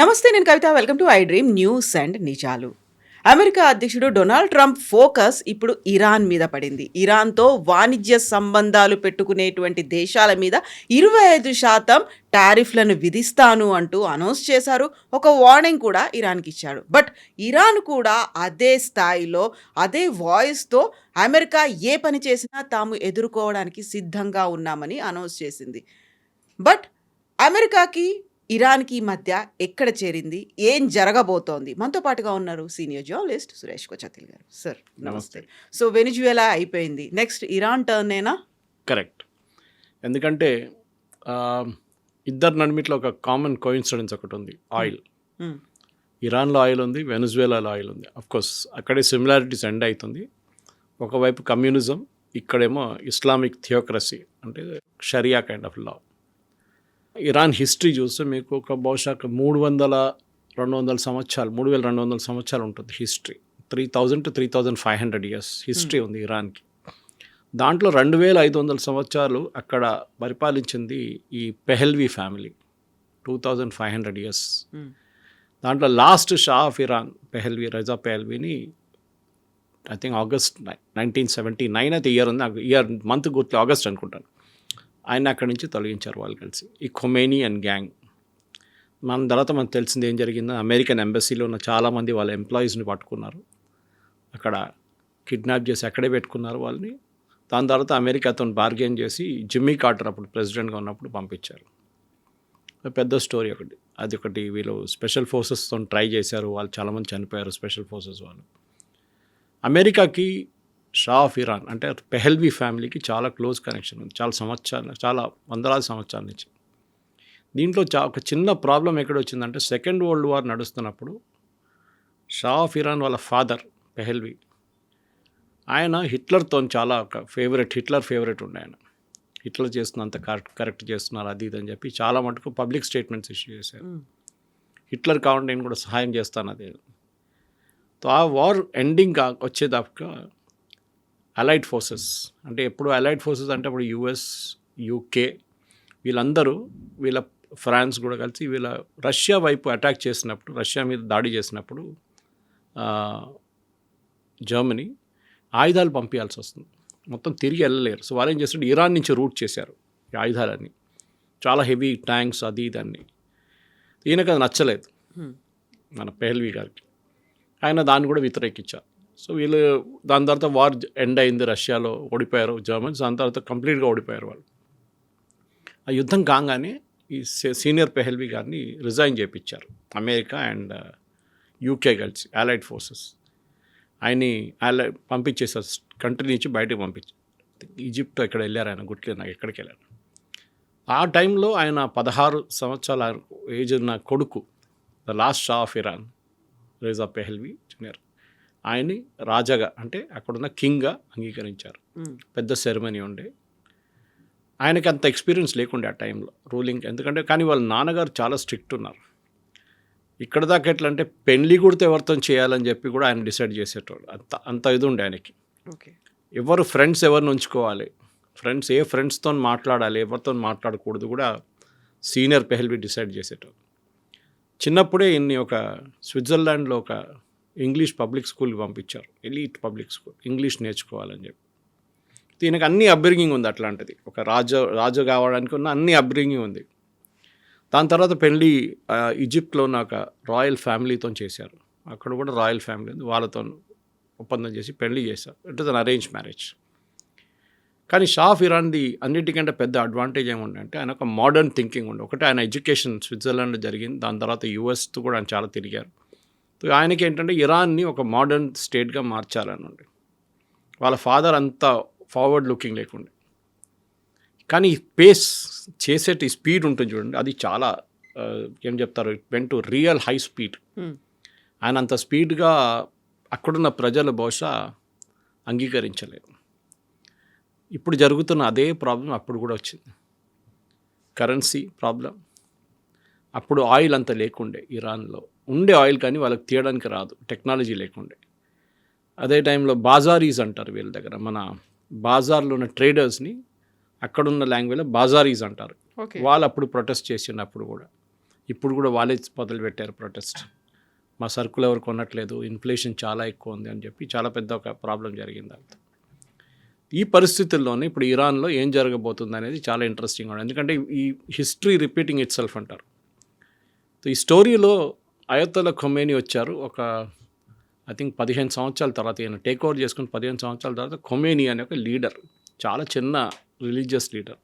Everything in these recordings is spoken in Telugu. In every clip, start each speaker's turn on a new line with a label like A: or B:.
A: నమస్తే నేను Kavitha. Welcome to I dream news and నిజాలు. అమెరికా అధ్యక్షుడు డొనాల్డ్ ట్రంప్ ఫోకస్ ఇప్పుడు ఇరాన్ మీద పడింది. ఇరాన్తో వాణిజ్య సంబంధాలు పెట్టుకునేటువంటి దేశాల మీద ఇరవై ఐదు శాతం టారిఫ్లను విధిస్తాను అంటూ అనౌన్స్ చేశారు. ఒక వార్నింగ్ కూడా ఇరాన్కి ఇచ్చాడు. బట్ ఇరాన్ కూడా అదే స్థాయిలో అదే వాయిస్తో అమెరికా ఏ పని చేసినా తాము ఎదుర్కోవడానికి సిద్ధంగా ఉన్నామని అనౌన్స్ చేసింది. బట్ అమెరికాకి ఇరాన్కి మధ్య ఎక్కడ చేరింది? ఏం జరగబోతోంది? మనతో పాటుగా ఉన్నారు సీనియర్ జర్నలిస్ట్ సురేష్ కొచతిల్ గారు. సార్ నమస్తే. సో వెనిజువేలా అయిపోయింది? నెక్స్ట్ ఇరాన్ టర్న్ ఏనా?
B: కరెక్ట్. ఎందుకంటే ఇద్దరు నడిమిట్లో ఒక కామన్ కోయిన్సిడెన్స్ ఒకటి ఉంది ఆయిల్. ఇరాన్లో ఆయిల్ ఉంది వెనుజువేలాలో ఆయిల్ ఉంది. కోర్స్ అక్కడే సిమిలారిటీస్ ఎండ్ అవుతుంది ఒకవైపు కమ్యూనిజం ఇక్కడేమో ఇస్లామిక్ థియోక్రసీ అంటే షరియా kind of law Iran history చూస్తే మీకు ఒక బహుశా ఒక మూడు వందల రెండు వందల సంవత్సరాలు మూడు వేల రెండు వందల సంవత్సరాలు ఉంటుంది history. Three thousand to three thousand five hundred years history ఉంది ఇరాన్కి. దాంట్లో రెండు వేల ఐదు వందల సంవత్సరాలు అక్కడ పరిపాలించింది ఈ Pahlavi family two thousand five hundred years. దాంట్లో last shah of Iran Pahlavi Reza పెహల్వీని I think August nineteen seventy nine అయితే ఇయర్ ఉంది నాకు ఇయర్ మంత్ గుర్తు ఆగస్ట్ అనుకుంటాను. ఆయన అక్కడి నుంచి తొలగించారు వాళ్ళు కలిసి. ఈ ఖొమేనీ అండ్ గ్యాంగ్ మన తర్వాత మనకు తెలిసింది ఏం జరిగిందో అమెరికన్ ఎంబసీలో ఉన్న చాలామంది వాళ్ళ ఎంప్లాయీస్ని పట్టుకున్నారు. అక్కడ కిడ్నాప్ చేసి అక్కడే పెట్టుకున్నారు వాళ్ళని. దాని తర్వాత అమెరికాతో బార్గెన్ చేసి జిమ్మీ కార్టర్ అప్పుడు ప్రెసిడెంట్గా ఉన్నప్పుడు పంపించారు. పెద్ద స్టోరీ ఒకటి. అది ఒకటి వీళ్ళు స్పెషల్ ఫోర్సెస్తో ట్రై చేశారు. వాళ్ళు చాలామంది చనిపోయారు స్పెషల్ ఫోర్సెస్ వాళ్ళు. అమెరికాకి షా ఆఫ్ ఇరాన్ అంటే పెహల్వీ ఫ్యామిలీకి చాలా క్లోజ్ కనెక్షన్ ఉంది. చాలా సంవత్సరాలు చాలా వందలాది సంవత్సరాల నుంచి. దీంట్లో చా ఒక చిన్న ప్రాబ్లం ఎక్కడ వచ్చిందంటే సెకండ్ వరల్డ్ వార్ నడుస్తున్నప్పుడు షా ఆఫ్ ఇరాన్ వాళ్ళ ఫాదర్ పెహల్వీ ఆయన హిట్లర్తో చాలా ఒక ఫేవరెట్ హిట్లర్ ఫేవరెట్ ఉండే ఆయన. హిట్లర్ చేస్తున్నంత కరెక్ట్ కరెక్ట్ చేస్తున్నారు అది ఇది అని చెప్పి చాలా మటుకు పబ్లిక్ స్టేట్మెంట్స్ ఇష్యూ చేశారు. హిట్లర్ కావాలంటే నేను కూడా సహాయం చేస్తాను అదే. ఆ వార్ ఎండింగ్ వచ్చేదాకా అలైడ్ ఫోర్సెస్ అంటే ఎప్పుడు అలైడ్ ఫోర్సెస్ అంటే అప్పుడు యుఎస్ యూకే వీళ్ళందరూ వీళ్ళ ఫ్రాన్స్ కూడా కలిసి వీళ్ళ రష్యా వైపు అటాక్ చేసినప్పుడు రష్యా మీద దాడి చేసినప్పుడు జర్మనీ ఆయుధాలు పంపించాల్సి వస్తుంది. మొత్తం తిరిగి వెళ్ళలేరు. సో వాళ్ళు ఏం చేస్తారు ఇరాన్ నుంచి రూట్ చేశారు ఈ ఆయుధాలన్నీ. చాలా హెవీ ట్యాంక్స్ అది ఇది అన్నీ ఈయనకు అది నచ్చలేదు. మన పెహల్వి గారికి. ఆయన దాన్ని కూడా వ్యతిరేకించారు. సో వీళ్ళు దాని తర్వాత వార్ ఎండ్ అయింది రష్యాలో ఓడిపోయారు జర్మన్స్. దాని తర్వాత కంప్లీట్గా ఓడిపోయారు వాళ్ళు. ఆ యుద్ధం కాగానే ఈ సీనియర్ పెహల్వి గారిని రిజైన్ చేయించారు అమెరికా అండ్ యూకే కలిసి అలైడ్ ఫోర్సెస్. ఆయన్ని అలై పంపించేసారు కంట్రీ నుంచి బయటకు పంపించారు ఈజిప్ట్ ఎక్కడ వెళ్ళారు ఆయన గుర్తులేదు నాకు ఎక్కడికి వెళ్ళారు. ఆ టైంలో ఆయన పదహారు సంవత్సరాల ఏజ్ ఉన్న కొడుకు the last shah of Iran Reza Pahlavi junior. ఆయన్ని రాజాగా అంటే అక్కడున్న కింగ్గా అంగీకరించారు. పెద్ద సెరమనీ ఉండే. ఆయనకి అంత ఎక్స్పీరియన్స్ లేకుండే ఆ టైంలో రూలింగ్ ఎందుకంటే కానీ వాళ్ళ నాన్నగారు చాలా స్ట్రిక్ట్ ఉన్నారు. ఇక్కడ దాకా ఎట్లా అంటే పెళ్ళి కూడా ఎవరితో చేయాలని చెప్పి కూడా ఆయన డిసైడ్ చేసేటోడు అంత అంత ఇది ఉండే ఆయనకి. ఎవరు ఫ్రెండ్స్ ఎవరిని ఉంచుకోవాలి? ఫ్రెండ్స్ ఏ ఫ్రెండ్స్తో మాట్లాడాలి ఎవరితో మాట్లాడకూడదు కూడా సీనియర్ పెహల్వి డిసైడ్ చేసేటోడు చిన్నప్పుడే ఇన్ని ఒక స్విట్జర్లాండ్లో ఒక ఇంగ్లీష్ పబ్లిక్ స్కూల్కి పంపించారు. Elite public school. ఇంగ్లీష్ నేర్చుకోవాలని చెప్పి. దీనికి అన్ని అబ్రింగింగ్ ఉంది అట్లాంటిది. ఒక రాజు రాజు కావడానికి ఉన్న అన్ని అబ్రింగింగ్ ఉంది. దాని తర్వాత పెళ్ళి ఈజిప్ట్లో నాకు రాయల్ ఫ్యామిలీతో చేశారు. అక్కడ కూడా రాయల్ ఫ్యామిలీ ఉంది. వాళ్ళతో ఒప్పందం చేసి పెళ్ళి చేశారు. It is an arrange marriage కానీ షాఫ్ ఇరాన్ది అన్నిటికంటే పెద్ద అడ్వాంటేజ్ ఏముందంటే ఆయన ఒక మోడర్న్ థింకింగ్ ఉండే. ఒకటి ఆయన ఎడ్యుకేషన్ స్విట్జర్లాండ్లో జరిగింది. దాని తర్వాత యూఎస్తో కూడా ఆయన చాలా తిరిగారు. ఆయనకి ఏంటంటే ఇరాన్ని ఒక మోడర్న్ స్టేట్గా మార్చాలని ఉండే వాళ్ళ ఫాదర్ అంతా ఫార్వర్డ్ లుకింగ్ లేకుండే. కానీ పేస్ చేసేటి స్పీడ్ ఉంటుంది చూడండి అది చాలా ఏం చెప్తారు went to real high speed. ఆయన అంత స్పీడ్గా అక్కడున్న ప్రజలు బహుశా అంగీకరించలేదు. ఇప్పుడు జరుగుతున్న అదే ప్రాబ్లం అప్పుడు కూడా వచ్చింది. కరెన్సీ ప్రాబ్లం అప్పుడు ఆయిల్ అంత లేకుండే ఇరాన్లో. ఉండే ఆయిల్ కానీ వాళ్ళకి తీయడానికి రాదు టెక్నాలజీ లేకుండే. అదే టైంలో బాజారీస్ అంటారు వీళ్ళ దగ్గర మన బాజార్లో ఉన్న ట్రేడర్స్ని అక్కడున్న లాంగ్వేజ్లో బాజారీస్ అంటారు.
A: ఓకే.
B: వాళ్ళు అప్పుడు ప్రొటెస్ట్ చేసినప్పుడు కూడా. ఇప్పుడు కూడా వాళ్ళే మొదలు పెట్టారు ప్రొటెస్ట్. మా సరుకులు ఎవరు కొనట్లేదు ఇన్ఫ్లేషన్ చాలా ఎక్కువ ఉంది అని చెప్పి చాలా పెద్ద ఒక ప్రాబ్లం జరిగింది దాంతో ఈ పరిస్థితుల్లోనే ఇప్పుడు ఇరాన్లో ఏం జరగబోతుంది అనేది చాలా ఇంట్రెస్టింగ్ ఉంది. ఎందుకంటే ఈ హిస్టరీ రిపీటింగ్ ఇట్ సెల్ఫ్ అంటారు. సో ఈ స్టోరీలో అయోత్తల ఖొమేని వచ్చారు. ఒక ఐ థింక్ పదిహేను సంవత్సరాల తర్వాత ఈయన టేక్ ఓవర్ చేసుకుని పదిహేను సంవత్సరాల తర్వాత ఖొమేని అనే ఒక లీడర్ చాలా చిన్న రిలీజియస్ లీడర్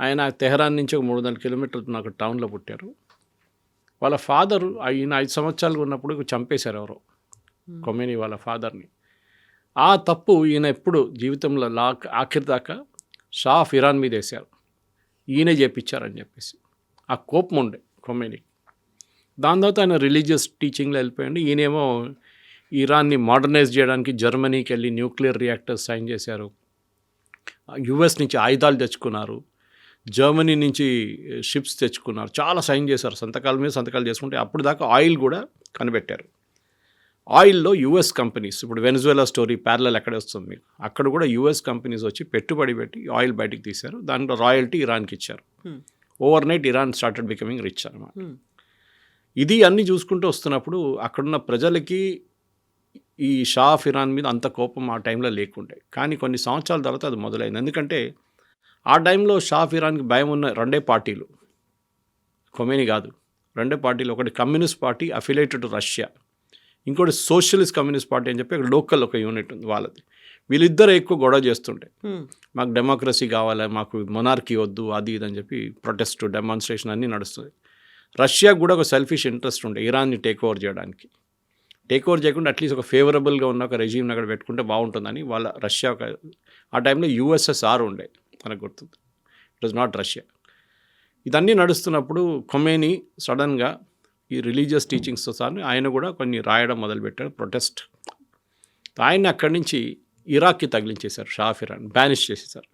B: ఆయన తెహరాన్ నుంచి ఒక మూడు వందల కిలోమీటర్లు నాకు టౌన్లో పుట్టారు. వాళ్ళ ఫాదర్ ఈయన ఐదు సంవత్సరాలు ఉన్నప్పుడు చంపేశారు ఎవరో కొమేని వాళ్ళ ఫాదర్ని ఆ తప్పు ఈయన ఎప్పుడు జీవితంలో లా ఆఖరి దాకా షా ఆఫ్ ఇరాన్ మీద వేశారు. ఈయనే చేపించారని చెప్పేసి. ఆ కోపం ఉండే కొమేనికి దాని తర్వాత ఆయన రిలీజియస్ టీచింగ్లో వెళ్ళిపోయాడు. ఈయనేమో ఇరాన్ని మోడర్నైజ్ చేయడానికి జర్మనీకి వెళ్ళి న్యూక్లియర్ రియాక్టర్స్ సైన్ చేశారు. యుఎస్ నుంచి ఆయుధాలు తెచ్చుకున్నారు. జర్మనీ నుంచి షిప్స్ తెచ్చుకున్నారు. చాలా సైన్ చేశారు. సంతకాల మీద సంతకాలు చేసుకుంటే అప్పుడు దాకా ఆయిల్ కూడా కనిపెట్టారు. ఆయిల్లో యుఎస్ కంపెనీస్ ఇప్పుడు వెనిజువెలా స్టోరీ ప్యారలల్ ఎక్కడ వస్తుంది మీకు? అక్కడ కూడా యుఎస్ కంపెనీస్ వచ్చి పెట్టుబడి పెట్టి ఆయిల్ బయటికి తీశారు. దాంట్లో రాయల్టీ ఇరాన్కి ఇచ్చారు. Overnight Iran started becoming rich అనమాట. ఇది అన్ని చూసుకుంటూ వస్తున్నప్పుడు అక్కడున్న ప్రజలకి ఈ షా ఆఫ్ ఇరాన్ మీద అంత కోపం ఆ టైంలో లేకుండే. కానీ కొన్ని సంవత్సరాల తర్వాత అది మొదలైంది. ఎందుకంటే ఆ టైంలో షా ఆఫ్ ఇరాన్కి భయం ఉన్న రెండే పార్టీలు. కొమేని కాదు. రెండే పార్టీలు. ఒకటి కమ్యూనిస్ట్ పార్టీ అఫిలేటెడ్ రష్యా ఇంకోటి సోషలిస్ట్ కమ్యూనిస్ట్ పార్టీ అని చెప్పి లోకల్ ఒక యూనిట్ ఉంది వాళ్ళది. వీళ్ళిద్దరు ఎక్కువ గొడవ చేస్తుంటే
A: Hmm.
B: మాకు డెమోక్రసీ కావాలి? మాకు మొనార్కీ వద్దు అది ఇది అని చెప్పి ప్రొటెస్ట్ డెమాన్స్ట్రేషన్ అన్నీ నడుస్తుంది రష్యాకు కూడా ఒక సెల్ఫిష్ ఇంట్రెస్ట్ ఉండే ఇరాన్ని టేక్ ఓవర్ చేయడానికి. టేక్ ఓవర్ చేయకుండా అట్లీస్ట్ ఒక ఫేవరబుల్గా ఉన్న ఒక రెజీమ్ని అక్కడ పెట్టుకుంటే బాగుంటుందని వాళ్ళ రష్యా ఒక ఆ టైంలో యూఎస్ఎస్ఆర్ ఉండే మనకు గుర్తుంది ఇట్ వాజ్ నాట్ రష్యా ఇదన్నీ నడుస్తున్నప్పుడు కొమేని సడన్గా ఈ రిలీజియస్ టీచింగ్స్తో సహా ఆయన కూడా కొన్ని రాయడం మొదలుపెట్టాడు ప్రొటెస్ట్ ఆయన అక్కడి నుంచి ఇరాక్కి తగిలించేశారు షా ఆఫ్ ఇరాన్ బ్యానిష్ చేసేసారు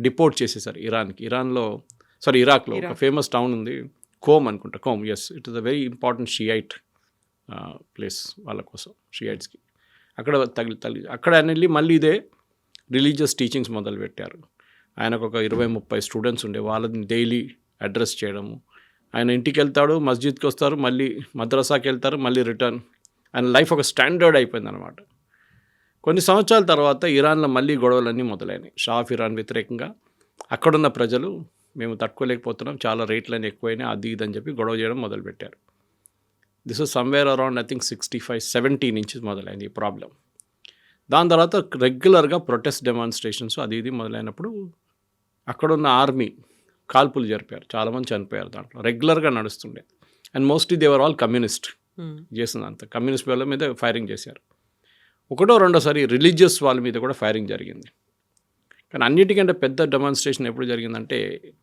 B: డిపోర్ట్ చేసేసారు ఇరాన్కి ఇరాన్లో సారీ ఇరాక్లో ఒక. ఫేమస్ టౌన్ ఉంది. కోమ్ అనుకుంటా Qom as it is a very important Shiite place వాళ్ళ కోసం షియైట్స్కి అక్కడ తగిలి తగిలి అక్కడ ఆయన వెళ్ళి మళ్ళీ ఇదే రిలీజియస్ టీచింగ్స్ మొదలుపెట్టారు. ఆయనకు ఒక ఇరవై ముప్పై స్టూడెంట్స్ ఉండే వాళ్ళని డైలీ అడ్రస్ చేయడము. ఆయన ఇంటికి వెళ్తాడు మస్జిద్కి వస్తారు మళ్ళీ మద్రసాకి వెళ్తారు మళ్ళీ రిటర్న్ ఆయన లైఫ్ ఒక స్టాండర్డ్ అయిపోయింది అనమాట కొన్ని సంవత్సరాల తర్వాత ఇరాన్లో మళ్ళీ గొడవలన్నీ మొదలైనాయి. షాఫ్ ఇరాన్ వ్యతిరేకంగా అక్కడున్న ప్రజలు మేము తట్టుకోలేకపోతున్నాం చాలా రేట్లన్నీ ఎక్కువైనాయి అది ఇది అని చెప్పి గొడవ చేయడం మొదలుపెట్టారు. This is somewhere around I think sixty five seventy నుంచి మొదలైంది ఈ ప్రాబ్లం దాని తర్వాత రెగ్యులర్గా ప్రొటెస్ట్ డెమాన్స్ట్రేషన్స్ అది ఇది మొదలైనప్పుడు అక్కడున్న ఆర్మీ కాల్పులు జరిపారు. చాలామంది చనిపోయారు దాంట్లో. రెగ్యులర్గా నడుస్తుండే. And mostly they were all communist. చేసిందంత communist వాళ్ళ మీద ఫైరింగ్ చేశారు. ఒకటో రెండోసారి రిలీజియస్ వాళ్ళ మీద కూడా ఫైరింగ్ జరిగింది. కానీ అన్నిటికంటే పెద్ద డెమాన్స్ట్రేషన్ ఎప్పుడు జరిగిందంటే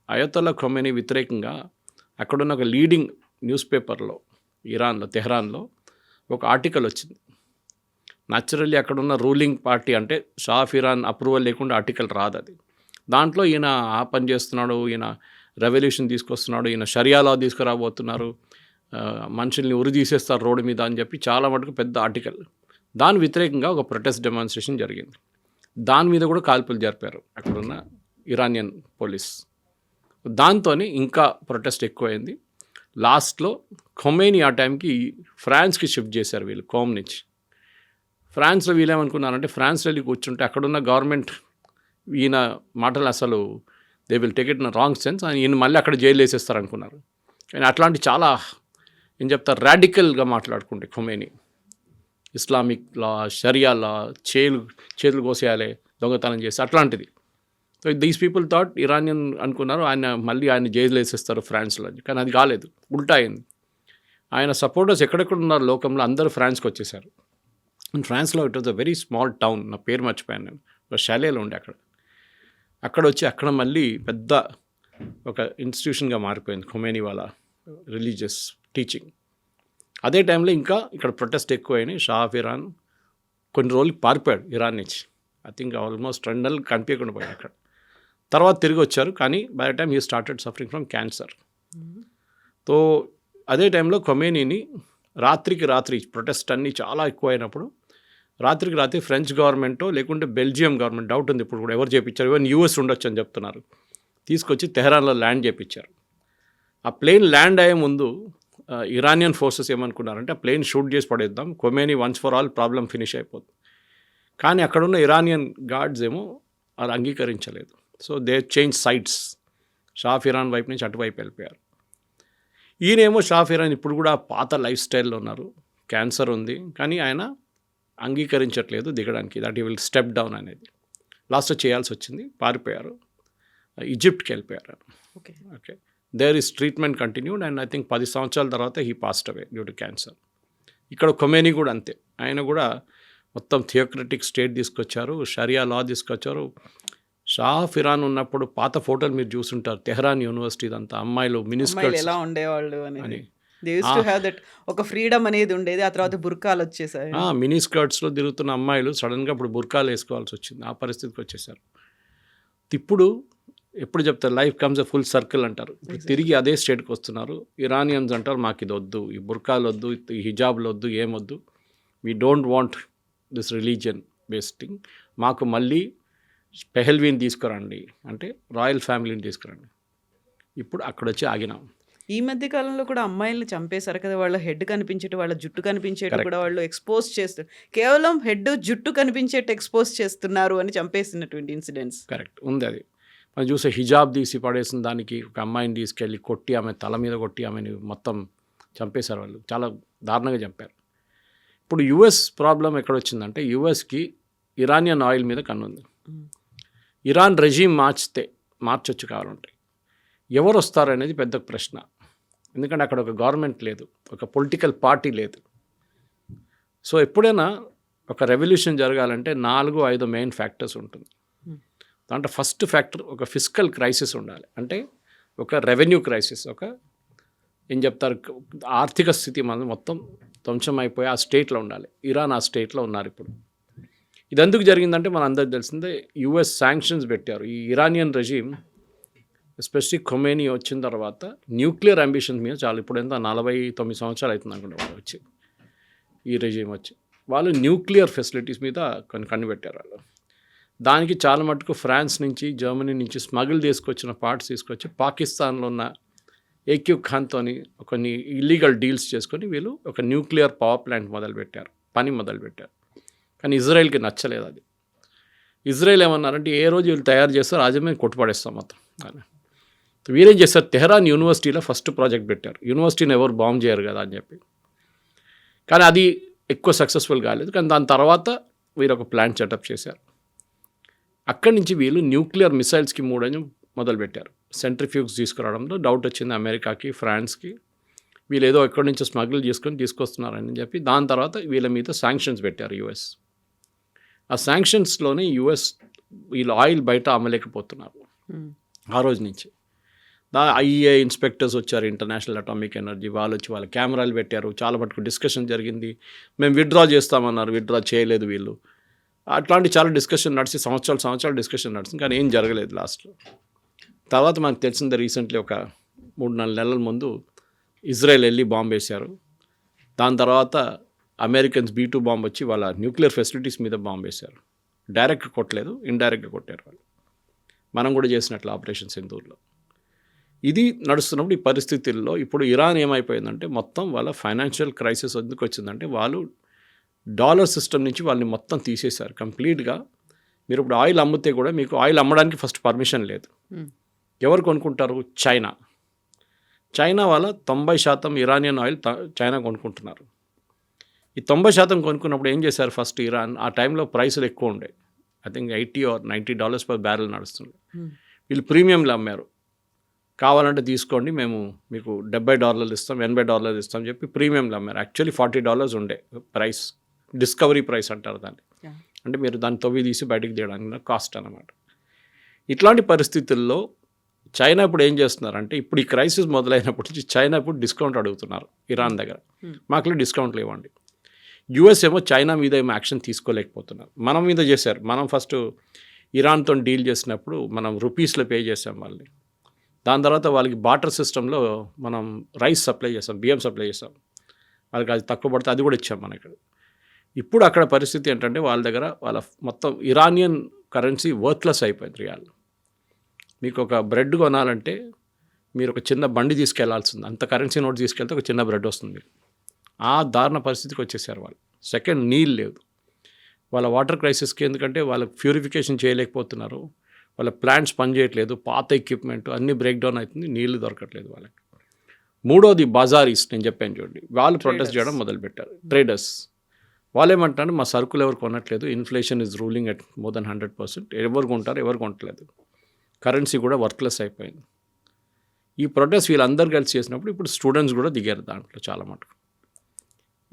B: అయోతల్లా ఖొమేని వ్యతిరేకంగా అక్కడున్న ఒక లీడింగ్ న్యూస్ పేపర్లో ఇరాన్లో తెహ్రాన్లో ఒక ఆర్టికల్ వచ్చింది. న్యాచురల్లీ అక్కడున్న రూలింగ్ పార్టీ అంటే షాఫ్ ఇరాన్ అప్రూవల్ లేకుండా ఆర్టికల్ రాదు అది. దాంట్లో ఈయన ఆ పని చేస్తున్నాడు ఈయన రెవల్యూషన్ తీసుకొస్తున్నాడు ఈయన షరియాలా తీసుకురాబోతున్నారు మనుషుల్ని ఉరి తీసేస్తారు రోడ్డు మీద అని చెప్పి చాలా మటుకు పెద్ద ఆర్టికల్ దాని వ్యతిరేకంగా ఒక ప్రొటెస్ట్ డెమాన్స్ట్రేషన్ జరిగింది. దాని మీద కూడా కాల్పులు జరిపారు. అక్కడున్న ఇరానియన్ పోలీస్. దాంతో ఇంకా ప్రొటెస్ట్ ఎక్కువైంది. లాస్ట్లో ఖొమేని ఆ టైంకి ఫ్రాన్స్కి షిఫ్ట్ చేశారు వీళ్ళు కోమ్ నుంచి ఫ్రాన్స్లో వీళ్ళేమనుకున్నారంటే ఫ్రాన్స్ వెళ్ళి కూర్చుంటే అక్కడున్న గవర్నమెంట్ ఈయన మాటలు అసలు they will take it in wrong sense అని ఈయన మళ్ళీ అక్కడ జైలు వేసేస్తారు అనుకున్నారు కానీ అట్లాంటి చాలా ఏం చెప్తారు రాడికల్గా మాట్లాడుకుంటే ఖొమేని. ఇస్లామిక్ లా షరియా లా చేలు చేతులు కోసేయాలి దొంగతనం చేసి అట్లాంటిది. So these people thought Iranian అనుకున్నారు. ఆయన మళ్ళీ ఆయన జైలు వేసేస్తారు ఫ్రాన్స్లో అని. కానీ అది కాలేదు. ఉల్టా అయింది. ఆయన సపోర్టర్స్ ఎక్కడెక్కడ ఉన్నారు లోకంలో? అందరూ ఫ్రాన్స్కి వచ్చేసారు. అండ్ ఫ్రాన్స్లో it was a very small town నా పేరు మర్చిపోయాను నేను. ఒక శాలేలో ఉండే అక్కడ. అక్కడ వచ్చి అక్కడ మళ్ళీ పెద్ద ఒక ఇన్స్టిట్యూషన్గా మారిపోయింది. ఖొమేని వాళ్ళ రిలీజియస్ టీచింగ్ అదే టైంలో ఇంకా ఇక్కడ ప్రొటెస్ట్ ఎక్కువైనాయి. షా ఆఫ్ ఇరాన్ కొన్ని రోజులు పారిపోయాడు ఇరాన్ నుంచి. ఐ థింక్ ఆల్మోస్ట్ రెండు నెలలు కనిపించకుండా పోయాడు అక్కడ. తర్వాత తిరిగి వచ్చారు. కానీ by the time he started suffering from క్యాన్సర్తో అదే టైంలో కొమేనీని రాత్రికి రాత్రి ప్రొటెస్ట్ అన్నీ చాలా ఎక్కువైనప్పుడు రాత్రికి రాత్రి ఫ్రెంచ్ గవర్నమెంటో లేకుంటే బెల్జియం గవర్నమెంట్ డౌట్ ఉంది. ఇప్పుడు కూడా ఎవరు చేపించారు? ఈవెన్ యూఎస్ ఉండొచ్చు అని చెప్తున్నారు. తీసుకొచ్చి తెహరాన్లో ల్యాండ్ చేపించారు. ఆ ప్లేన్ ల్యాండ్ అయ్యే ముందు ఇరానియన్ ఫోర్సెస్ ఏమనుకున్నారంటే ఆ ప్లేన్ షూట్ చేసి పడేద్దాం. Khomeini once for all problem finish అయిపోతుంది కానీ అక్కడున్న ఇరానియన్ గార్డ్స్ ఏమో అది అంగీకరించలేదు. So they change sides shah of Iran వైపు నుంచి అటువైపు వెళ్ళిపోయారు. ఈయనేమో షాఫ్ ఇరాన్ ఇప్పుడు కూడా పాత లైఫ్ స్టైల్లో ఉన్నారు. క్యాన్సర్ ఉంది. కానీ ఆయన అంగీకరించట్లేదు దిగడానికి. That he will step down అనేది. లాస్ట్ చేయాల్సి వచ్చింది. పారిపోయారు. ఈజిప్ట్కి వెళ్ళిపోయారు.
A: Okay
B: okay there is treatment continued and I think పది సంవత్సరాల తర్వాత he passed away due to cancer ఇక్కడ కొమేని కూడా అంతే. ఆయన కూడా మొత్తం థియోక్రటిక్ స్టేట్ తీసుకొచ్చారు షరియా లా తీసుకొచ్చారు. షా ఫిరాన్ ఉన్నప్పుడు పాత ఫోటోలు మీరు చూసుంటారు తెహరాన్ యూనివర్సిటీ అంతా అమ్మాయిలు
A: ఎలా ఉండేవాళ్ళు
B: అని.
A: ఒక ఫ్రీడమ్ అనేది ఉండేది ఆ తర్వాత బుర్కాలు వచ్చేసాయి.
B: మినీ స్కర్ట్స్లో తిరుగుతున్న అమ్మాయిలు సడన్గా ఇప్పుడు బుర్కాలు వేసుకోవాల్సి వచ్చింది ఆ పరిస్థితికి వచ్చేసారు. ఇప్పుడు ఎప్పుడు చెప్తారు life comes a full circle అంటారు. ఇప్పుడు తిరిగి అదే స్టేట్కి వస్తున్నారు. ఇరానియన్స్ అంటారు మాకు ఇది వద్దు ఈ బుర్కాలు వద్దు ఈ హిజాబ్లు వద్దు ఏమొద్దు we don't want this religion based thing మాకు మళ్ళీ పెహల్వీని తీసుకురండి. అంటే రాయల్ ఫ్యామిలీని తీసుకురండి. ఇప్పుడు అక్కడ వచ్చి ఆగినాం.
A: ఈ మధ్య కాలంలో కూడా అమ్మాయిల్ని చంపేశారు కదా వాళ్ళ హెడ్ కనిపించేటి వాళ్ళ జుట్టు కనిపించేటి. కూడా వాళ్ళు ఎక్స్పోజ్ చేస్తారు కేవలం హెడ్ జుట్టు కనిపించేట్టు ఎక్స్పోజ్ చేస్తున్నారు అని చంపేసినటువంటి ఇన్సిడెంట్స్
B: కరెక్ట్ ఉంది అది. మనం చూసే హిజాబ్ తీసి పడేసిన దానికి ఒక అమ్మాయిని తీసుకెళ్ళి కొట్టి ఆమె తల మీద కొట్టి ఆమెని మొత్తం చంపేశారు వాళ్ళు. చాలా దారుణంగా చంపారు. ఇప్పుడు యుఎస్ ప్రాబ్లం ఎక్కడ వచ్చిందంటే యుఎస్కి ఇరానియన్ ఆయిల్ మీద కన్నుంది. ఇరాన్ రెజీమ్ మార్చితే మార్చొచ్చు కావాలంటే. ఎవరు వస్తారు అనేది పెద్ద ప్రశ్న. ఎందుకంటే అక్కడ ఒక గవర్నమెంట్ లేదు. ఒక పొలిటికల్ పార్టీ లేదు. సో ఎప్పుడైనా ఒక రెవల్యూషన్ జరగాలంటే నాలుగు ఐదు మెయిన్ ఫ్యాక్టర్స్ ఉంటుంది. దాంట్లో ఫస్ట్ ఫ్యాక్టర్ ఒక ఫిజికల్ క్రైసిస్ ఉండాలి. అంటే ఒక రెవెన్యూ క్రైసిస్ ఒక ఏం చెప్తారు ఆర్థిక స్థితి మనం మొత్తం ధ్వంసం అయిపోయి ఆ స్టేట్లో ఉండాలి. ఇరాన్ ఆ స్టేట్లో ఉన్నారు ఇప్పుడు. ఇది ఎందుకు జరిగిందంటే మన అందరికి తెలిసిందే యుఎస్ శాంక్షన్స్ పెట్టారు. ఈ ఇరానియన్ రెజీమ్ ఎస్పెషలీ కొమేని వచ్చిన తర్వాత న్యూక్లియర్ అంబిషన్స్ మీద చాలా ఇప్పుడు ఎంత నలభై తొమ్మిది సంవత్సరాలు అవుతుంది అనుకుంటే వాళ్ళు వచ్చి. ఈ రెజీమ్ వచ్చి. వాళ్ళు న్యూక్లియర్ ఫెసిలిటీస్ మీద కొన్ని కన్ను పెట్టారు వాళ్ళు. దానికి చాలా మటుకు ఫ్రాన్స్ నుంచి జర్మనీ నుంచి స్మగుల్ తీసుకొచ్చిన పార్ట్స్ తీసుకొచ్చి పాకిస్తాన్లో ఉన్న ఏక్యూ ఖాన్తో కొన్ని ఇల్లీగల్ డీల్స్ చేసుకొని వీళ్ళు ఒక న్యూక్లియర్ పవర్ ప్లాంట్ మొదలుపెట్టారు. పని మొదలుపెట్టారు. కానీ ఇజ్రాయెల్కి నచ్చలేదు అది. ఇజ్రాయెల్ ఏమన్నారంటే ఏ రోజు వీళ్ళు తయారు చేస్తారో రాజమే కొట్టుపడేస్తాం మొత్తం అని. వీరేం చేస్తారు తెహరాన్ యూనివర్సిటీలో ఫస్ట్ ప్రాజెక్ట్ పెట్టారు. యూనివర్సిటీని ఎవరు బాంబ్ చేయరు కదా అని చెప్పి. కానీ అది ఎక్కువ సక్సెస్ఫుల్ కాలేదు. కానీ దాని తర్వాత వీరు ఒక ప్లాంట్ సెటప్ చేశారు. అక్కడి నుంచి వీళ్ళు న్యూక్లియర్ మిసైల్స్కి మూడని మొదలుపెట్టారు. సెంట్రిఫ్యూగ్స్ తీసుకురావడంలో డౌట్ వచ్చింది అమెరికాకి ఫ్రాన్స్కి. వీళ్ళు ఏదో ఎక్కడి నుంచో స్మగుల్ చేసుకొని తీసుకొస్తున్నారని చెప్పి దాని తర్వాత వీళ్ళ మీద శాంక్షన్స్ పెట్టారు యుఎస్. ఆ శాంక్షన్స్లోనే యుఎస్ వీళ్ళు ఆయిల్ బయట అమ్మలేకపోతున్నారు. ఆ రోజు నుంచి. దా ఐఏ ఇన్స్పెక్టర్స్ వచ్చారు ఇంటర్నేషనల్ అటామిక్ ఎనర్జీ వాళ్ళు వచ్చి వాళ్ళ కెమెరాలు పెట్టారు. చాలా మటుకు డిస్కషన్ జరిగింది. మేము విత్డ్రా చేస్తామన్నారు. విత్డ్రా చేయలేదు వీళ్ళు. అట్లాంటి చాలా డిస్కషన్ నడిచి సంవత్సరాలు సంవత్సరాలు డిస్కషన్ నడిచింది. కానీ ఏం జరగలేదు లాస్ట్లో తర్వాత మనకు తెలిసింది రీసెంట్లీ ఒక మూడు నాలుగు నెలల ముందు ఇజ్రాయెల్ వెళ్ళి బాంబు వేశారు. దాని తర్వాత అమెరికన్స్ బీ టూ బాంబు వచ్చి వాళ్ళ న్యూక్లియర్ ఫెసిలిటీస్ మీద బాంబు వేశారు. డైరెక్ట్ కొట్టలేదు ఇండైరెక్ట్గా కొట్టారు వాళ్ళు. మనం కూడా చేసినట్లు ఆపరేషన్ సింధూర్లో. ఇది నడుస్తున్నప్పుడు ఈ పరిస్థితుల్లో ఇప్పుడు ఇరాన్ ఏమైపోయిందంటే మొత్తం వాళ్ళ ఫైనాన్షియల్ క్రైసిస్ ఎందుకు వచ్చిందంటే వాళ్ళు డాలర్ సిస్టమ్ నుంచి వాళ్ళని మొత్తం తీసేశారు కంప్లీట్గా. మీరు ఇప్పుడు ఆయిల్ అమ్మితే కూడా మీకు ఆయిల్ అమ్మడానికి ఫస్ట్ పర్మిషన్ లేదు. ఎవరు కొనుక్కుంటారు? చైనా. చైనా వాళ్ళ తొంభై శాతం ఇరానియన్ ఆయిల్ చైనా కొనుక్కుంటున్నారు. ఈ తొంభై శాతం కొనుక్కున్నప్పుడు ఏం చేశారు ఫస్ట్ ఇరాన్? ఆ టైంలో ప్రైసులు ఎక్కువ ఉండే. I think eighty or ninety dollars per barrel నడుస్తుంది. వీళ్ళు ప్రీమియంలు అమ్మారు. కావాలంటే తీసుకోండి మేము మీకు డెబ్బై డాలర్లు ఇస్తాం ఎనభై డాలర్లు ఇస్తాం చెప్పి ప్రీమియంలు అమ్మారు. యాక్చువల్లీ ఫార్టీ డాలర్స్ ఉండే ప్రైస్. డిస్కవరీ ప్రైస్ అంటారు దాన్ని. అంటే మీరు దాన్ని తవ్వి తీసి బయటికి తీయడానికి కాస్ట్ అనమాట ఇట్లాంటి పరిస్థితుల్లో చైనా ఇప్పుడు ఏం చేస్తున్నారంటే ఇప్పుడు ఈ క్రైసిస్ మొదలైనప్పటి నుంచి చైనా ఇప్పుడు డిస్కౌంట్ అడుగుతున్నారు ఇరాన్ దగ్గర.
A: Hmm.
B: మాకు డిస్కౌంట్లు ఇవ్వండి యుఎస్ ఏమో చైనా మీద ఏమో యాక్షన్ తీసుకోలేకపోతున్నారు. మనం మీద చేశారు. మనం ఫస్ట్ ఇరాన్తో డీల్ చేసినప్పుడు మనం రూపీస్లో పే చేసాం వాళ్ళని. దాని తర్వాత వాళ్ళకి బాటర్ సిస్టంలో మనం రైస్ సప్లై చేస్తాం బియ్యం సప్లై చేస్తాం వాళ్ళకి అది తక్కువ పడితే అది కూడా ఇచ్చాం మన ఇక్కడ. ఇప్పుడు అక్కడ పరిస్థితి ఏంటంటే వాళ్ళ దగ్గర వాళ్ళ మొత్తం ఇరానియన్ కరెన్సీ వర్త్లెస్ అయిపోయింది రియాల్. మీకు ఒక బ్రెడ్ కొనాలంటే మీరు ఒక చిన్న బండి తీసుకెళ్ళాల్సింది. అంత కరెన్సీ నోట్ తీసుకెళ్తే ఒక చిన్న బ్రెడ్ వస్తుంది ఆ దారుణ పరిస్థితికి వచ్చేసారు వాళ్ళు. సెకండ్ నీళ్ళు లేదు వాళ్ళ వాటర్ క్రైసిస్కి ఎందుకంటే వాళ్ళకి ప్యూరిఫికేషన్ చేయలేకపోతున్నారు. వాళ్ళ ప్లాంట్స్ పనిచేయట్లేదు పాత ఎక్విప్మెంట్ అన్నీ బ్రేక్ డౌన్ అవుతుంది. నీళ్ళు దొరకట్లేదు వాళ్ళకి. మూడోది బజారీస్ నేను చెప్పాను చూడండి. వాళ్ళు ప్రొటెస్ట్ చేయడం మొదలుపెట్టారు. ట్రేడర్స్ వాళ్ళు ఏమంటారు మా సరుకులు ఎవరు కొనట్లేదు. Inflation is ruling at more than hundred percent. ఎవరు కొంటారు ఎవరు కొనట్లేదు. కరెన్సీ కూడా వర్క్లెస్ అయిపోయింది. ఈ ప్రొటెస్ట్ వీళ్ళందరూ కలిసి చేసినప్పుడు ఇప్పుడు స్టూడెంట్స్ కూడా దిగారు దాంట్లో చాలా మటుకు.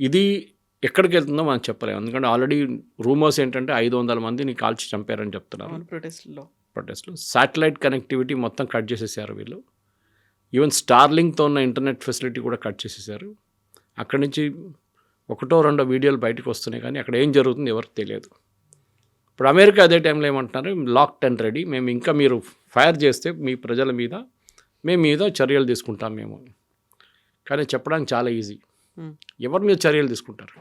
B: ఇది ఎక్కడికి వెళ్తుందో మనం చెప్పలేము. ఎందుకంటే ఆల్రెడీ రూమర్స్ ఏంటంటే ఐదు వందల మందిని కాల్చి చంపారని చెప్తున్నారు.
A: ప్రొటెస్ట్లో
B: ప్రొటెస్ట్లు. శాటిలైట్ కనెక్టివిటీ మొత్తం కట్ చేసేసారు వీళ్ళు. ఈవెన్ స్టార్లింగ్తో ఉన్న ఇంటర్నెట్ ఫెసిలిటీ కూడా కట్ చేసేసారు. అక్కడి నుంచి ఒకటో రెండో వీడియోలు బయటకు వస్తున్నాయి కానీ అక్కడ ఏం జరుగుతుంది ఎవరికి తెలియదు. ఇప్పుడు అమెరికా అదే టైంలో ఏమంటున్నారు లాక్ టెన్ రెడీ మేము ఇంకా మీరు ఫైర్ చేస్తే మీ ప్రజల మీద మేము మీద చర్యలు తీసుకుంటాం మేము. కానీ చెప్పడానికి చాలా ఈజీ. ఎవరి మీద చర్యలు తీసుకుంటారు?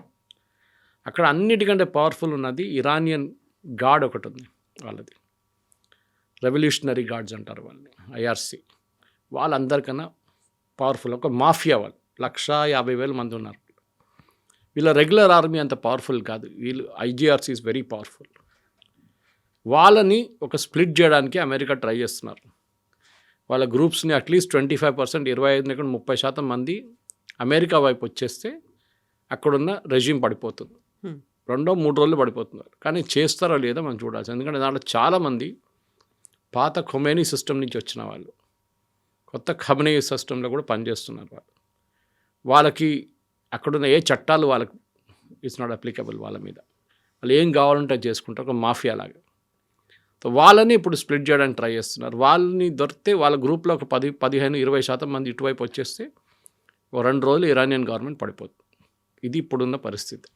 B: అక్కడ అన్నిటికంటే పవర్ఫుల్ ఉన్నది ఇరానియన్ గాడ్ ఒకటి ఉంది వాళ్ళది. రెవల్యూషనరీ గార్డ్స్ అంటారు వాళ్ళని ఐఆర్సి వాళ్ళందరికన్నా పవర్ఫుల్ ఒక మాఫియా వాళ్ళు. లక్ష యాభై వేల మంది ఉన్నారు. వీళ్ళ రెగ్యులర్ ఆర్మీ అంత పవర్ఫుల్ కాదు. వీళ్ళు ఐజీఆర్సీ ఇస్ వెరీ పవర్ఫుల్ వాళ్ళని ఒక స్ప్లిట్ చేయడానికి అమెరికా ట్రై చేస్తున్నారు. వాళ్ళ గ్రూప్స్ని at least twenty five percent ఇరవై ఐదు నుంచి ముప్పై శాతం మంది అమెరికా వైపు వచ్చేస్తే అక్కడున్న రెజ్యూమ్ పడిపోతుంది.
A: Hmm.
B: రెండో మూడు రోజులు పడిపోతున్నారు. కానీ చేస్తారో లేదో మనం చూడాల్సి ఎందుకంటే దాంట్లో చాలామంది పాత ఖొమేనీ సిస్టమ్ నుంచి వచ్చిన వాళ్ళు. కొత్త ఖమనీ సిస్టంలో కూడా పనిచేస్తున్నారు వాళ్ళు. వాళ్ళకి అక్కడున్న ఏ చట్టాలు వాళ్ళకి ఇట్స్ నాట్ అప్లికబుల్ వాళ్ళ మీద. వాళ్ళు ఏం కావాలంటే అది చేసుకుంటారు ఒక మాఫియా లాగా. సో వాళ్ళని ఇప్పుడు స్ప్లిట్ చేయడానికి ట్రై చేస్తున్నారు. వాళ్ళని దొరికితే వాళ్ళ గ్రూప్లో ఒక పది పదిహేను ఇరవై శాతం మంది ఇటువైపు వచ్చేస్తే ఓ రెండు రోజులు ఇరానియన్ గవర్నమెంట్ పడిపోతుంది ఇది ఇప్పుడున్న పరిస్థితి.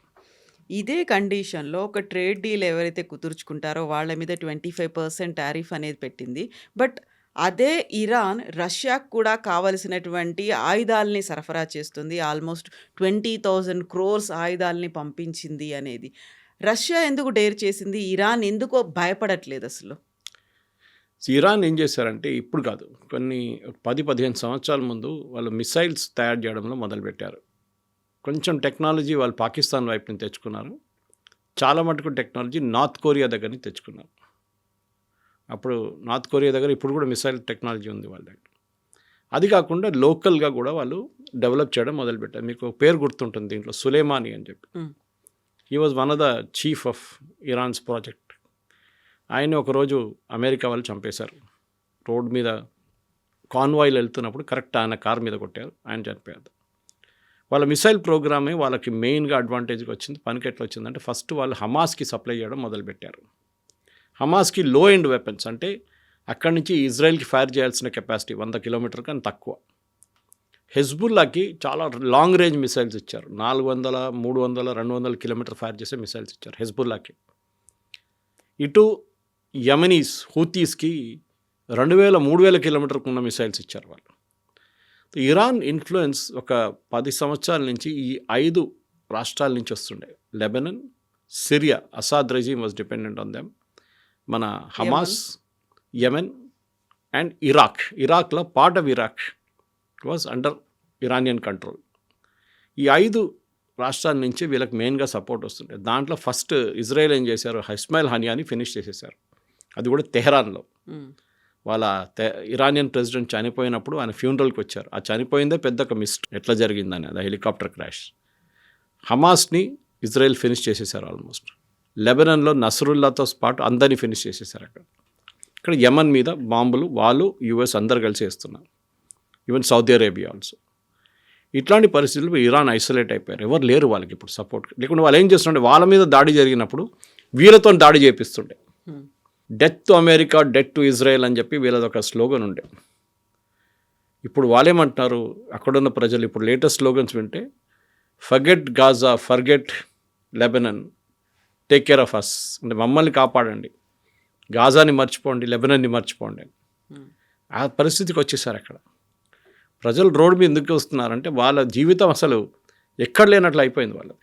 A: ఇదే కండిషన్లో ఒక ట్రేడ్ డీల్ ఎవరైతే కుదుర్చుకుంటారో వాళ్ళ మీద ట్వంటీ ఫైవ్ పర్సెంట్ టారిఫ్ అనేది పెట్టింది. బట్ అదే ఇరాన్ రష్యాకు కూడా కావలసినటువంటి ఆయుధాలని సరఫరా చేస్తుంది. ఆల్మోస్ట్ ట్వంటీ థౌజండ్ క్రోర్స్ ఆయుధాలని పంపించింది అనేది. రష్యా ఎందుకు డేర్ చేసింది? ఇరాన్ ఎందుకో భయపడట్లేదు అసలు?
B: ఇరాన్ ఏం చేశారంటే ఇప్పుడు కాదు కొన్ని పది పదిహేను సంవత్సరాల ముందు వాళ్ళు మిసైల్స్ తయారు చేయడంలో మొదలుపెట్టారు. కొంచెం టెక్నాలజీ వాళ్ళు పాకిస్తాన్ వైపు నుంచి తెచ్చుకున్నారు. చాలా మటుకు టెక్నాలజీ నార్త్ కొరియా దగ్గర నుంచి తెచ్చుకున్నారు. అప్పుడు నార్త్ కొరియా దగ్గర ఇప్పుడు కూడా మిసైల్ టెక్నాలజీ ఉంది వాళ్ళ దగ్గర. అది కాకుండా లోకల్గా కూడా వాళ్ళు డెవలప్ చేయడం మొదలుపెట్టారు. మీకు ఒక పేరు గుర్తుంటుంది దీంట్లో సులేమాని అని చెప్పి. He was one of the chief of Iran's project ఆయన ఒకరోజు అమెరికా వాళ్ళు చంపేశారు. రోడ్ మీద కాన్వాయిలు వెళ్తున్నప్పుడు కరెక్ట్ ఆయన కార్ మీద కొట్టారు. ఆయన చనిపోయారు. వాళ్ళ మిసైల్ ప్రోగ్రామే వాళ్ళకి మెయిన్గా అడ్వాంటేజ్గా వచ్చింది పనికి ఎట్లా వచ్చిందంటే ఫస్ట్ వాళ్ళు హమాస్కి సప్లై చేయడం మొదలుపెట్టారు. హమాస్కి లో ఎండ్ వెపన్స్ అంటే అక్కడి నుంచి ఇజ్రాయెల్కి ఫైర్ చేయాల్సిన కెపాసిటీ వంద కిలోమీటర్ కన్నా తక్కువ. హెజ్బుల్లాకి చాలా లాంగ్ రేంజ్ మిసైల్స్ ఇచ్చారు. నాలుగు వందల మూడు వందల రెండు వందల కిలోమీటర్ ఫైర్ చేసే మిసైల్స్ ఇచ్చారు హెజ్బుల్లాకి. ఇటు యమనీస్ హూతీస్కి రెండు వేల మూడు వేల కిలోమీటర్కు ఉన్న మిసైల్స్ ఇచ్చారు వాళ్ళు. ఇరాన్ ఇన్ఫ్లుయెన్స్ ఒక పది సంవత్సరాల నుంచి ఈ ఐదు రాష్ట్రాల నుంచి వస్తుండే. Lebanon Syria Assad regime was dependent on them మన Hamas Yemen and Iraq ఇరాక్లో part of Iraq was under Iranian control ఈ ఐదు రాష్ట్రాల నుంచి వీళ్ళకి మెయిన్గా సపోర్ట్ వస్తుండే. దాంట్లో ఫస్ట్ ఇజ్రాయెల్ ఏం చేశారు? హస్మైల్ హనియాని ఫినిష్ చేసేసారు. అది కూడా తెహరాన్లో
A: ఉమ్.
B: వాళ్ళ ఇరానియన్ ప్రెసిడెంట్ చనిపోయినప్పుడు ఆయన ఫ్యూనరల్కి వచ్చారు. ఆ చనిపోయిందే పెద్ద ఒక మిస్ట్ ఎట్లా జరిగిందని అది హెలికాప్టర్ క్రాష్ హమాస్ని ఇజ్రాయెల్ ఫినిష్ చేసేసారు ఆల్మోస్ట్ లెబనన్లో నసరుల్లాతో పాటు అందరినీ ఫినిష్ చేసేసారు అక్కడ. ఇక్కడ యమన్ మీద బాంబులు వాళ్ళు యుఎస్ అందరు కలిసి వేస్తున్నారు. Even Saudi Arabia also. ఇట్లాంటి పరిస్థితుల్లో ఇరాన్ ఐసోలేట్ అయిపోయారు. ఎవరు లేరు వాళ్ళకి ఇప్పుడు సపోర్ట్. లేకుంటే వాళ్ళు ఏం చేస్తుంటే వాళ్ళ మీద దాడి జరిగినప్పుడు వీళ్ళతో దాడి చేపిస్తుండే. Death to America death to Israel అని చెప్పి వీళ్ళది ఒక స్లోగన్ ఉండే. ఇప్పుడు వాళ్ళేమంటున్నారు? అక్కడున్న ప్రజలు ఇప్పుడు లేటెస్ట్ స్లోగన్స్ వింటే forget Gaza forget Lebanon take care of us అంటే మమ్మల్ని కాపాడండి. గాజాని మర్చిపోండి లెబనన్ని మర్చిపోండి.
A: ఉమ్.
B: ఆ పరిస్థితికి వచ్చేసారు అక్కడ. ప్రజలు రోడ్డు మీద ఎందుకు వస్తున్నారంటే వాళ్ళ జీవితం అసలు ఎక్కడ లేనట్లు అయిపోయింది వాళ్ళది.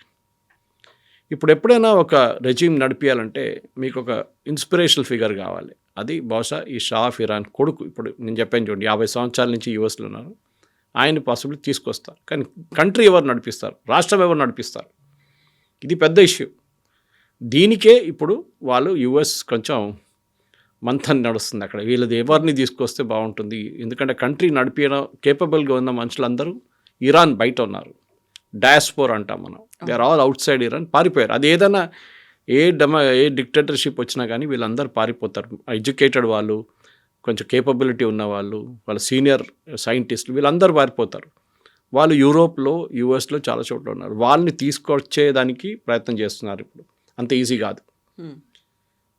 B: ఇప్పుడు ఎప్పుడైనా ఒక రెజ్యూమ్ నడిపించాలంటే మీకు ఒక ఇన్స్పిరేషనల్ ఫిగర్ కావాలి. అది బహుశా ఈ షా ఆఫ్ ఇరాన్ కొడుకు ఇప్పుడు నేను చెప్పాను చూడండి యాభై సంవత్సరాల నుంచి యూఎస్లో ఉన్నారు. ఆయన పాసిబిలిటీ తీసుకొస్తారు. కానీ కంట్రీ ఎవరు నడిపిస్తారు? రాష్ట్రం ఎవరు నడిపిస్తారు? ఇది పెద్ద ఇష్యూ దీనికే ఇప్పుడు వాళ్ళు యుఎస్ కొంచెం మంథన్ నడుస్తుంది అక్కడ. వీళ్ళది ఎవరిని తీసుకొస్తే బాగుంటుంది? ఎందుకంటే కంట్రీ నడిపిన కేపబుల్గా ఉన్న మనుషులందరూ ఇరాన్ బయట ఉన్నారు. డయాస్పోర్ అంటాం మనం. They are all outside Iran పారిపోయారు. అది ఏదైనా ఏ డమ ఏ డిక్టేటర్షిప్ వచ్చినా కానీ వీళ్ళందరూ పారిపోతారు. ఎడ్యుకేటెడ్ వాళ్ళు కొంచెం కేపబిలిటీ ఉన్న వాళ్ళు వాళ్ళ సీనియర్ సైంటిస్టులు వీళ్ళందరూ పారిపోతారు. వాళ్ళు యూరోప్లో యూఎస్లో చాలా చోట్ల ఉన్నారు. వాళ్ళని తీసుకొచ్చేదానికి ప్రయత్నం చేస్తున్నారు ఇప్పుడు. అంత ఈజీ కాదు.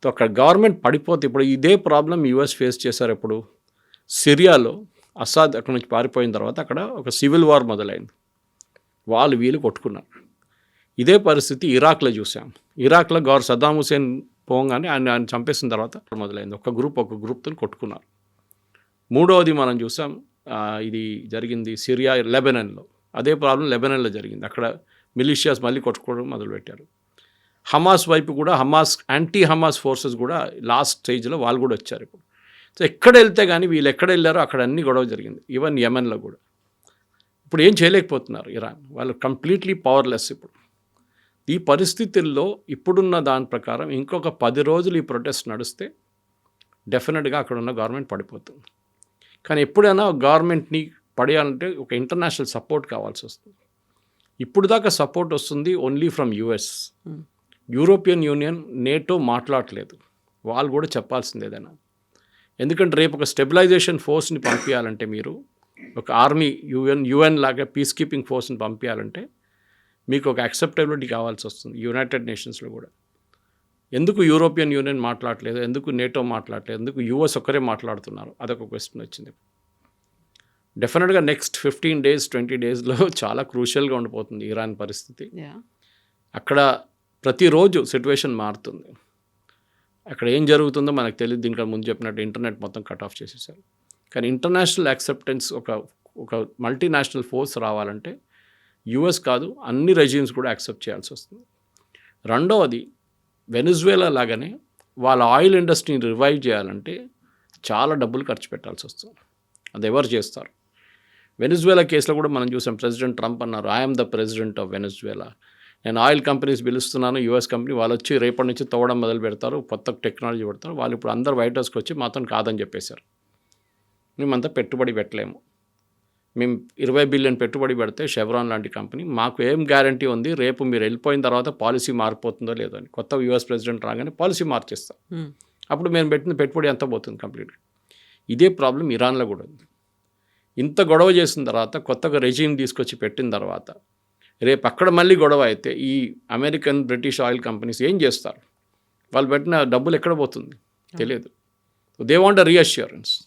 B: సో అక్కడ గవర్నమెంట్ పడిపోతే ఇప్పుడు ఇదే ప్రాబ్లం యూఎస్ ఫేస్ చేశారు ఇప్పుడు సిరియాలో అసాద్ అక్కడ నుంచి పారిపోయిన తర్వాత అక్కడ ఒక సివిల్ వార్ మొదలైంది. వాళ్ళు వీళ్ళు కొట్టుకున్నారు. ఇదే పరిస్థితి ఇరాక్లో చూసాం. ఇరాక్లో గౌర్ సద్దాం హుసేన్ పోగానే ఆయన ఆయన చంపేసిన తర్వాత మొదలైంది. ఒక గ్రూప్ ఒక గ్రూప్తో కొట్టుకున్నారు. మూడవది మనం చూసాం ఇది జరిగింది సిరియా లెబనన్లో. అదే ప్రాబ్లం లెబనన్లో జరిగింది. అక్కడ మిలిషియాస్ మళ్ళీ కొట్టుకోవడం మొదలుపెట్టారు. హమాస్ వైపు కూడా హమాస్ యాంటీ హమాస్ ఫోర్సెస్ కూడా లాస్ట్ స్టేజ్లో వాళ్ళు కూడా వచ్చారు ఇప్పుడు. సో ఎక్కడ వెళ్తే కానీ వీళ్ళు ఎక్కడ వెళ్ళారో అక్కడ అన్ని గొడవ జరిగింది. ఈవెన్ యమెన్లో కూడా. ఇప్పుడు ఏం చేయలేకపోతున్నారు ఇరాన్. వాళ్ళు కంప్లీట్లీ పవర్లెస్ ఇప్పుడు. ఈ పరిస్థితుల్లో ఇప్పుడున్న దాని ప్రకారం ఇంకొక పది రోజులు ఈ ప్రొటెస్ట్ నడిస్తే డెఫినెట్గా అక్కడ ఉన్న గవర్నమెంట్ పడిపోతుంది. కానీ ఎప్పుడైనా గవర్నమెంట్ని పడేయాలంటే ఒక ఇంటర్నేషనల్ సపోర్ట్ కావాల్సి వస్తుంది. ఇప్పుడు దాకా సపోర్ట్ వస్తుంది only from US European Union NATO మాట్లాడట్లేదు. వాళ్ళు కూడా చెప్పాల్సింది ఏదైనా. ఎందుకంటే రేపు ఒక స్టెబిలైజేషన్ ఫోర్స్ని పంపించాలంటే మీరు ఒక ఆర్మీ యుఎన్ యుఎన్ లాగా పీస్ కీపింగ్ ఫోర్స్ని పంపించాలంటే మీకు ఒక అక్సెప్టబిలిటీ కావాల్సి వస్తుంది యునైటెడ్ నేషన్స్లో కూడా. ఎందుకు యూరోపియన్ యూనియన్ మాట్లాడలేదు ఎందుకు నేటో మాట్లాడలేదు ఎందుకు యూఎస్ ఒక్కరే మాట్లాడుతున్నారు? అదొక క్వశ్చన్ వచ్చింది. డెఫినెట్గా నెక్స్ట్ ఫిఫ్టీన్ డేస్ ట్వంటీ డేస్లో చాలా క్రూషియల్గా ఉండిపోతుంది ఇరాన్ పరిస్థితి. అక్కడ ప్రతిరోజు సిచ్యువేషన్ మారుతుంది. అక్కడ ఏం జరుగుతుందో మనకు తెలియదు దీనికి ముందు చెప్పినట్టు ఇంటర్నెట్ మొత్తం కట్ ఆఫ్ చేసేసారు. కానీ ఇంటర్నేషనల్ యాక్సెప్టెన్స్ ఒక ఒక మల్టీనేషనల్ ఫోర్స్ రావాలంటే యుఎస్ కాదు అన్ని రెజ్యూమ్స్ కూడా యాక్సెప్ట్ చేయాల్సి వస్తుంది. రెండవది వెనుజువేలా లాగానే వాళ్ళ ఆయిల్ ఇండస్ట్రీని రివైవ్ చేయాలంటే చాలా డబ్బులు ఖర్చు పెట్టాల్సి వస్తుంది. అది ఎవరు చేస్తారు? వెనుజువేలా కేసులో కూడా మనం చూసాం ప్రెసిడెంట్ ట్రంప్ అన్నారు I'm the president of Venezuela నేను ఆయిల్ కంపెనీస్ పిలుస్తున్నాను యూఎస్ కంపెనీ వాళ్ళు వచ్చి రేపటి నుంచి తవ్వడం మొదలు పెడతారు కొత్త టెక్నాలజీ పెడతారు. వాళ్ళు ఇప్పుడు అందరు వైట్ హౌస్కి వచ్చి మాతో కాదని చెప్పేశారు. మేమంతా పెట్టుబడి పెట్టలేము. మేము ఇరవై బిలియన్ పెట్టుబడి పెడితే షెవ్రాన్ లాంటి కంపెనీ. మాకు ఏం గ్యారంటీ ఉంది? రేపు మీరు వెళ్ళిపోయిన తర్వాత పాలసీ మారిపోతుందో లేదో అని. కొత్త యూఎస్ ప్రెసిడెంట్ రాగానే పాలసీ మార్చేస్తాం.
A: హ్మ్.
B: అప్పుడు మేము పెట్టిన పెట్టుబడి ఎంత పోతుంది కంప్లీట్గా? ఇదే ప్రాబ్లం ఇరాన్లో కూడా ఉంది. ఇంత గొడవ చేసిన తర్వాత కొత్తగా రెజీమ్ తీసుకొచ్చి పెట్టిన తర్వాత రేపు అక్కడ మళ్ళీ గొడవ అయితే ఈ అమెరికన్ బ్రిటిష్ ఆయిల్ కంపెనీస్ ఏం చేస్తారు? వాళ్ళు పెట్టిన డబ్బులు ఎక్కడ పోతుంది? తెలియదు. They want a reassurance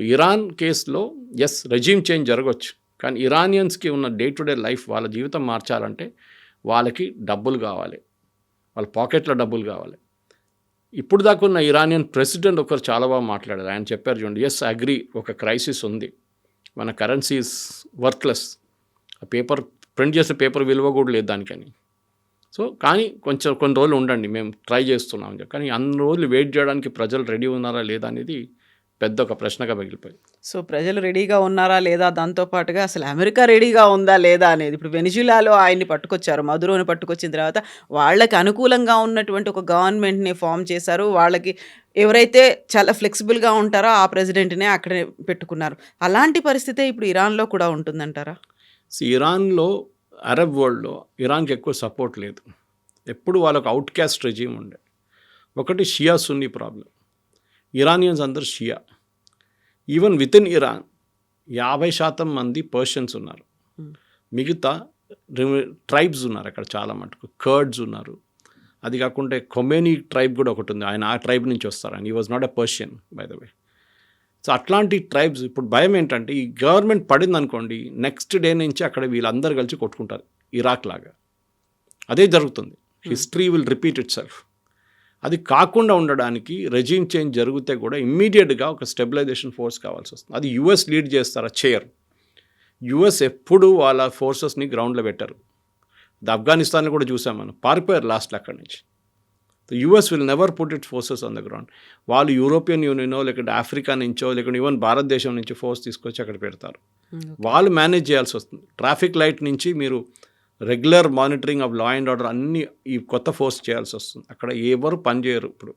B: Iran కేసులో ఎస్ రెజీమ్ చేంజ్ జరగవచ్చు కానీ ఇరానియన్స్కి ఉన్న డే టు డే లైఫ్ వాళ్ళ జీవితం మార్చాలంటే వాళ్ళకి డబ్బులు కావాలి. వాళ్ళ పాకెట్లో డబ్బులు కావాలి. ఇప్పుడు దాకా ఉన్న ఇరానియన్ ప్రెసిడెంట్ ఒకరు చాలా బాగా మాట్లాడారు. ఆయన చెప్పారు చూడండి ఎస్ అగ్రి ఒక క్రైసిస్ ఉంది. మన కరెన్సీస్ వర్క్లెస్ ఆ పేపర్ ప్రింట్ చేసే పేపర్ విలువ కూడా లేదు దానికని. సో కానీ కొంచెం కొన్ని రోజులు ఉండండి మేము ట్రై చేస్తున్నాం అని చెప్పి. కానీ అన్ని రోజులు వెయిట్ చేయడానికి ప్రజలు రెడీ ఉన్నారా లేదా అనేది పెద్ద ఒక ప్రశ్నగా మిగిలిపోయింది.
A: సో ప్రజలు రెడీగా ఉన్నారా లేదా దాంతో పాటుగా అసలు అమెరికా రెడీగా ఉందా లేదా అనేది. ఇప్పుడు వెనిజులాలో ఆయన్ని పట్టుకొచ్చారు మధురోని పట్టుకొచ్చిన తర్వాత వాళ్ళకి అనుకూలంగా ఉన్నటువంటి ఒక గవర్నమెంట్ని ఫామ్ చేశారు. వాళ్ళకి ఎవరైతే చాలా ఫ్లెక్సిబుల్గా ఉంటారో ఆ ప్రెసిడెంట్నే అక్కడే పెట్టుకున్నారు. అలాంటి పరిస్థితే ఇప్పుడు ఇరాన్లో కూడా ఉంటుందంటారా?
B: ఇరాన్లో అరబ్ వరల్డ్లో ఇరాన్కి ఎక్కువ సపోర్ట్ లేదు. ఎప్పుడు వాళ్ళకు అవుట్ క్యాస్ట్ రెజీమ్ ఉండే. ఒకటి షియా సున్నీ ప్రాబ్లం ఇరానియన్స్ అందరు Shia even within Iran యాభై శాతం మంది పర్షియన్స్ ఉన్నారు.
A: Hmm.
B: మిగతా ట్రైబ్స్ ఉన్నారు అక్కడ చాలా మటుకు. కర్డ్స్ ఉన్నారు. అది కాకుండా కొమేనీ ట్రైబ్ కూడా ఒకటి ఉంది. ఆయన ఆ ట్రైబ్ నుంచి వస్తారు. ఆయన he was not a Persian by the way so అట్లాంటి ట్రైబ్స్ ఇప్పుడు భయం ఏంటంటే ఈ గవర్నమెంట్ పడింది అనుకోండి నెక్స్ట్ డే నుంచి అక్కడ వీళ్ళందరూ కలిసి కొట్టుకుంటారు ఇరాక్ లాగా. అదే జరుగుతుంది. History will repeat itself అది కాకుండా ఉండడానికి రెజీమ్ చేంజ్ జరిగితే కూడా ఇమ్మీడియట్గా ఒక స్టెబిలైజేషన్ ఫోర్స్ కావాల్సి వస్తుంది. అది యుఎస్ లీడ్ చేస్తారా? చేయరు. యుఎస్ ఎప్పుడు వాళ్ళ ఫోర్సెస్ని గ్రౌండ్లో పెట్టారు. ఆఫ్ఘనిస్తాన్లో కూడా చూసాం మనం. పారిపోయారు లాస్ట్లో అక్కడి నుంచి. US will never put it forces on the ground వాళ్ళు యూరోపియన్ యూనియనో లేకుంటే ఆఫ్రికా నుంచో లేకుంటే ఈవెన్ భారతదేశం నుంచి ఫోర్స్ తీసుకొచ్చి అక్కడ పెడతారు. వాళ్ళు మేనేజ్ చేయాల్సి వస్తుంది. ట్రాఫిక్ లైట్ నుంచి మీరు regular monitoring of law and order అన్ని ఈ కొత్త ఫోర్స్ చేయాల్సి వస్తుంది. అక్కడ ఎవరు పని చేయరు ఇప్పుడు.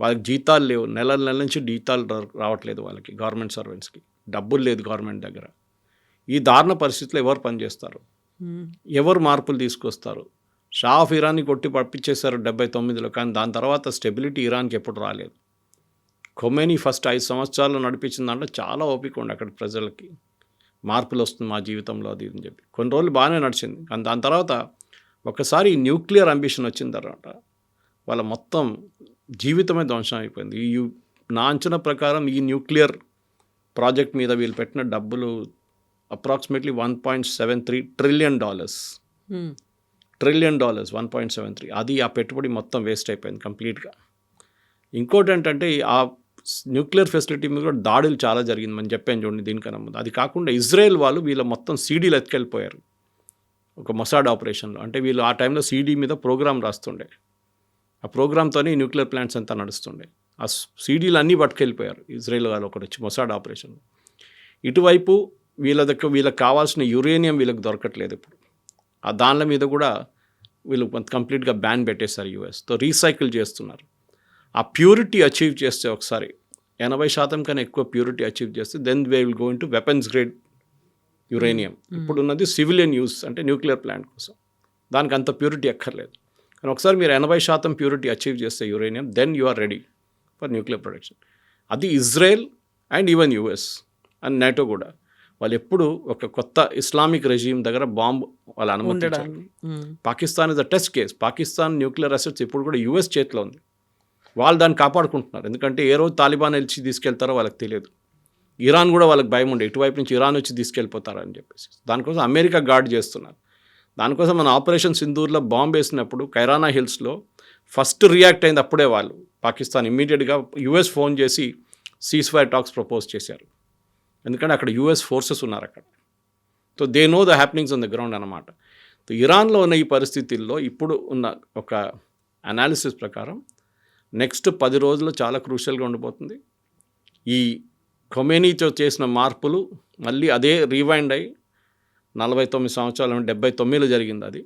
B: వాళ్ళకి జీతాలు లేవు. నెల నెల నుంచి జీతాలు రావట్లేదు వాళ్ళకి గవర్నమెంట్ సర్వెంట్స్కి డబ్బులు లేదు గవర్నమెంట్ దగ్గర. ఈ దారుణ పరిస్థితుల్లో ఎవరు పనిచేస్తారు ఎవరు మార్పులు తీసుకొస్తారు? షా ఆఫ్ ఇరాన్ని కొట్టి పంపించేశారు డెబ్బై తొమ్మిదిలో కానీ దాని తర్వాత స్టెబిలిటీ ఇరాన్కి ఎప్పుడు రాలేదు. ఖొమేని ఫస్ట్ ఐదు సంవత్సరాలు నడిపించిన దాంట్లో చాలా ఓపిక ఉండే అక్కడ ప్రజలకి. మార్పులు వస్తుంది మా జీవితంలో అది అని చెప్పి. కొన్ని రోజులు బాగానే నడిచింది. కానీ దాని తర్వాత ఒకసారి న్యూక్లియర్ అంబిషన్ వచ్చిన తర్వాత వాళ్ళ మొత్తం జీవితమే ధ్వంసం అయిపోయింది. ఈ నా అంచనా ప్రకారం ఈ న్యూక్లియర్ ప్రాజెక్ట్ మీద వీళ్ళు పెట్టిన డబ్బులు approximately one point seven three trillion dollars. Trillion dollars one point seven three. అది ఆ పెట్టుబడి మొత్తం వేస్ట్ అయిపోయింది కంప్లీట్గా. ఇంకోటి ఏంటంటే ఆ న్యూక్లియర్ ఫెసిలిటీ మీద కూడా దాడులు చాలా జరిగింది. మనం చెప్పాను చూడండి దీనికన్నా ముందు. అది కాకుండా ఇజ్రాయెల్ వాళ్ళు వీళ్ళ మొత్తం సీడీలు ఎత్తుకెళ్ళిపోయారు. ఒక మొసాడ్ ఆపరేషన్లో. అంటే వీళ్ళు ఆ టైంలో సీడీ మీద ప్రోగ్రామ్ రాస్తుండే. ఆ ప్రోగ్రామ్తోనే న్యూక్లియర్ ప్లాంట్స్ అంతా నడుస్తుండే. ఆ సీడీలు అన్నీ పట్టుకెళ్ళిపోయారు. ఇజ్రాయెల్ వాళ్ళు ఒకటి వచ్చి మొసాడ్ ఆపరేషన్ ఇటువైపు వీళ్ళ దగ్గర వీళ్ళకి కావాల్సిన యురేనియం వీళ్ళకి దొరకట్లేదు ఇప్పుడు. ఆ దానిల మీద కూడా వీళ్ళు కంప్లీట్గా బ్యాన్ పెట్టేశారు యూఎస్తో రీసైకిల్ చేస్తున్నారు. ఆ ప్యూరిటీ అచీవ్ చేస్తే ఒకసారి ఎనభై శాతం కన్నా ఎక్కువ ప్యూరిటీ అచీవ్ చేస్తే then we will going to weapons grade uranium. ఇప్పుడు ఉన్నది సివిలియన్ యూస్ అంటే న్యూక్లియర్ ప్లాంట్ కోసం. దానికి అంత ప్యూరిటీ ఎక్కర్లేదు కానీ ఒకసారి మీరు ఎనభై శాతం ప్యూరిటీ అచీవ్ చేస్తే uranium then you are ready for nuclear production. అది Israel and even US and NATO కూడా. వాళ్ళు ఎప్పుడు ఒక కొత్త ఇస్లామిక్ రెజీమ్ దగ్గర బాంబు వాళ్ళు అనుమతించారు. Pakistan is a test case. Pakistan nuclear assets ఇప్పుడు కూడా యూఎస్ చేతిలో ఉంది. వాళ్ళు దాన్ని కాపాడుకుంటున్నారు. ఎందుకంటే ఏ రోజు తాలిబాన్ వచ్చి తీసుకెళ్తారో వాళ్ళకి తెలియదు. ఇరాన్ కూడా వాళ్ళకి భయం ఉండే. ఇటువైపు నుంచి ఇరాన్ వచ్చి తీసుకెళ్ళిపోతారని చెప్పేసి. దానికోసం అమెరికా గార్డ్ చేస్తున్నారు. దానికోసం మన ఆపరేషన్ సింధూర్లో బాంబు వేసినప్పుడు కైరానా హిల్స్లో ఫస్ట్ రియాక్ట్ అయింది అప్పుడే వాళ్ళు. పాకిస్తాన్ ఇమ్మీడియట్గా యుఎస్ ఫోన్ చేసి సీస్ ఫైర్ టాక్స్ ప్రపోజ్ చేశారు. ఎందుకంటే అక్కడ యుఎస్ ఫోర్సెస్ ఉన్నారు అక్కడ. So they know the happenings on the ground అనమాట సో ఇరాన్లో ఉన్న ఈ పరిస్థితుల్లో ఇప్పుడు ఉన్న ఒక అనాలిసిస్ ప్రకారం నెక్స్ట్ పది రోజులు చాలా క్రూషియల్గా ఉండిపోతుంది. ఈ కొమేనీతో చేసిన మార్పులు మళ్ళీ అదే రీవైండ్ అయ్యి నలభై తొమ్మిది సంవత్సరాలు డెబ్బై తొమ్మిదిలో జరిగింది అది.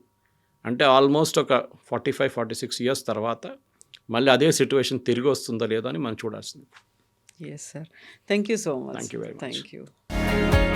B: అంటే ఆల్మోస్ట్ ఒక forty five forty six years తర్వాత మళ్ళీ అదే సిచ్యువేషన్ తిరిగి వస్తుందో లేదో అని మనం చూడాల్సింది.
A: Yes, sir. Thank you so much.
B: Thank you very much.
A: Thank you.